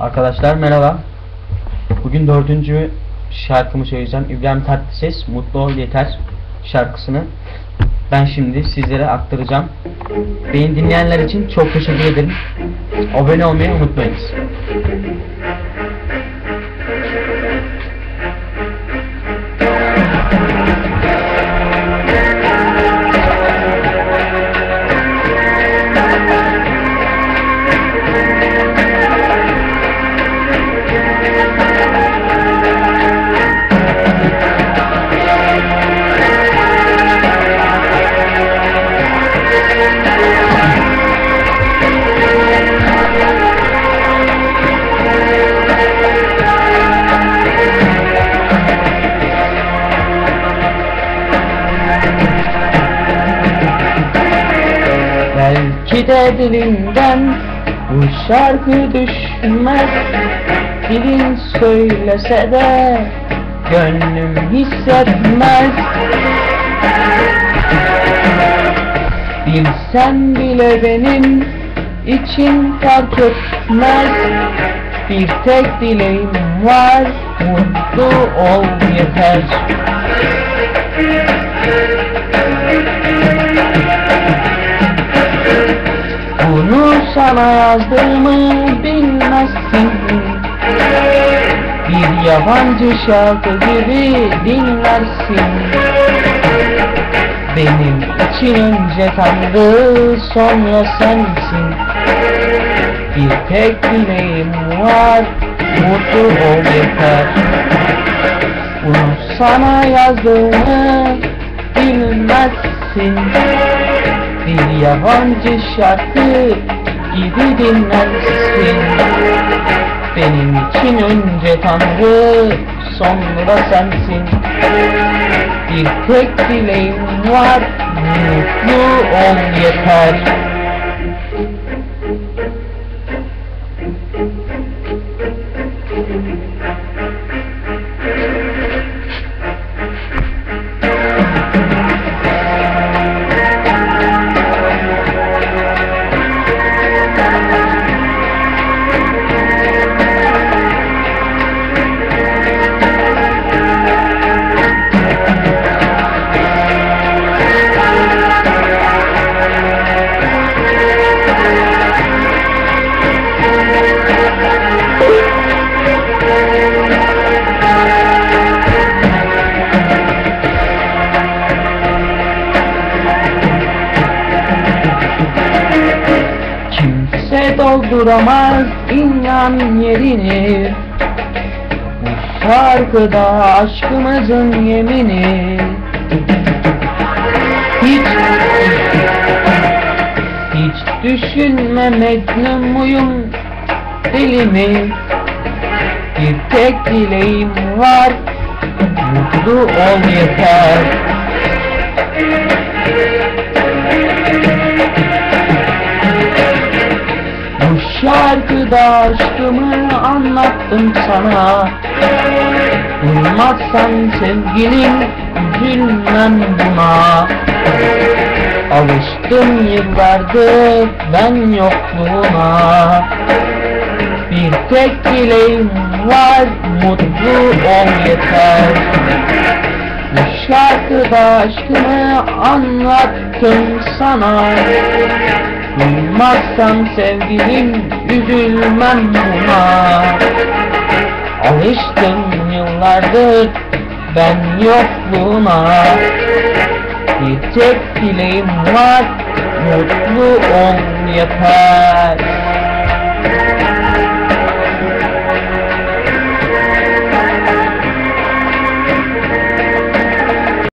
Arkadaşlar merhaba. Bugün dördüncü şarkımı söyleyeceğim. İbrahim Tatlıses Mutlu Ol Yeter şarkısını ben şimdi sizlere aktaracağım. Beni dinleyenler için çok teşekkür ederim. Abone olmayı unutmayınız. Belki de dilinden bu şarkı düşmez. Dilin söylese de gönlüm hissetmez. Bilsen bile benim için fark etmez. Bir tek dileğim var mutlu ol yeter sana yazdığımı bilmezsin. Bir yabancı şarkı gibi dinlersin. Benim için önce Tanrı sonra sensin. Bir tek dileğim var mutlu ol yeter. Bunu sana yazdığımı bilmezsin. Bir yabancı şarkı gibi dinlersin Benim için önce Tanrı sonra sensin. Bir tek dileğim var mutlu ol yeter Dolduramaz inan yerini. Şarkıda aşkımızın yemini. Hiç Hiç düşünme Mecnun muyum deli mi Bir tek dileğim var Mutlu ol yeter şarkıda aşkımı anlattım sana. Duymazsan sevgilim üzülmem buna. Alıştım yıllardır ben yokluğuna Bir tek dileğim var mutlu ol yeter. Bu şarkıda aşkımı anlattım sana Duymazsam sevgilim üzülmem buna. Alıştım yıllardır ben yokluğuna. Bir tek dileğim var mutlu ol yeter